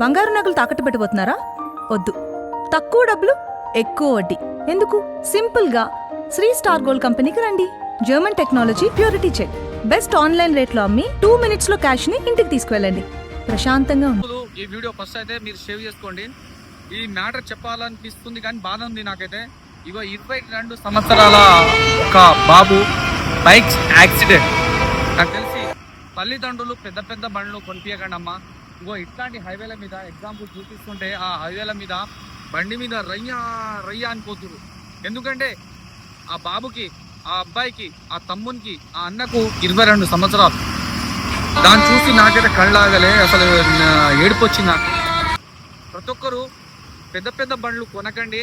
బంగారు నగలు తాకట్టు పెట్టబోతున్నారా వద్దు. తక్కువ డబ్బులు ఎక్కువ వడ్డీ. ఎందుకు? సింపుల్గా. శ్రీ స్టార్ గోల్డ్ కంపెనీకి రండి. German technology purity check. Best online రేట్లో అమ్మి టూ మినిట్స్లో క్యాష్ని ఇంటికి తీసుకువెళ్ళండి. ప్రశాంతంగా ఉంది ఈ వీడియో ఫస్ట్ అయితే మీరు సేవ్ చేసుకోండి. ఈ మ్యాటర్ చెప్పాలనిపిస్తుంది కానీ బాధ ఉంది నాకైతే. ఇగో ఇరవై రెండు సంవత్సరాల ఒక బాబు బైక్స్ యాక్సిడెంట్. నాకు తెలిసి తల్లిదండ్రులు పెద్ద పెద్ద బండ్లు కొనిపించకండి అమ్మా ఇగో ఇట్లాంటి హైవేల మీద ఎగ్జాంపుల్ చూపిస్తుంటే ఆ హైవేల మీద బండి మీద రయ్యా రయ్యా అని ఎందుకంటే ఆ బాబుకి ఆ అబ్బాయికి ఆ తమ్మునికి ఆ అన్నకు ఇరవై రెండు సంవత్సరాలు. దాన్ని చూసి నాకైతే కళ్ళాగలే అసలు ఏడుపు వచ్చింది నాకు. ప్రతి ఒక్కరు పెద్ద పెద్ద బండ్లు కొనకండి.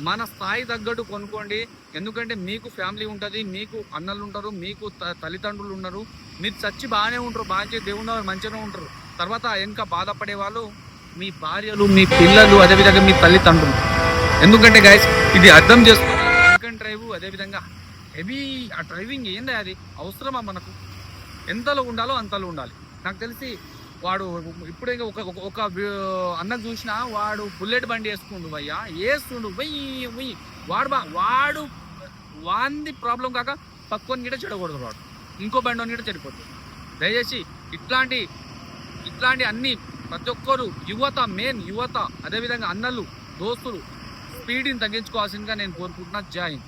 మన స్థాయి తగ్గట్టు కొనుక్కోండి. ఎందుకంటే మీకు ఫ్యామిలీ ఉంటుంది మీకు అన్నలు ఉంటారు మీకు త- తల్లిదండ్రులు ఉన్నారు. మీరు చచ్చి బాగానే ఉంటారు బాగా దేవుడు మంచిగానే ఉంటారు. తర్వాత వెనుక బాధపడే వాళ్ళు మీ భార్యలు మీ పిల్లలు అదేవిధంగా మీ తల్లిదండ్రులు. ఎందుకంటే గైస్ ఇది అర్థం చేసుకోండి సెకండ్ డ్రైవ్ అదేవిధంగా హెవీ ఆ డ్రైవింగ్ ఏంది అది? అవసరమా మనకు? ఎంతలో ఉండాలో అంతలో ఉండాలి. నాకు తెలిసి వాడు ఇప్పుడు ఇంకా ఒక ఒక- అన్నకు చూసినా వాడు బుల్లెట్ బండి వేసుకుండు భయ్యా. వేస్తుండు. వెయ్యి వెయ్యి వాడు బా వాడు వాంది ప్రాబ్లం కాక పక్కని గిట చెడకూడదు వాడు. ఇంకో బండి గిట చెడిపోతుంది దయచేసి ఇట్లాంటి ఇట్లాంటి అన్ని ప్రతి ఒక్కరు యువత మెయిన్ యువత అదేవిధంగా అన్నలు దోస్తులు స్పీడ్ని తగ్గించుకోవాల్సిందిగా నేను కోరుకుంటున్నా. జాయిన్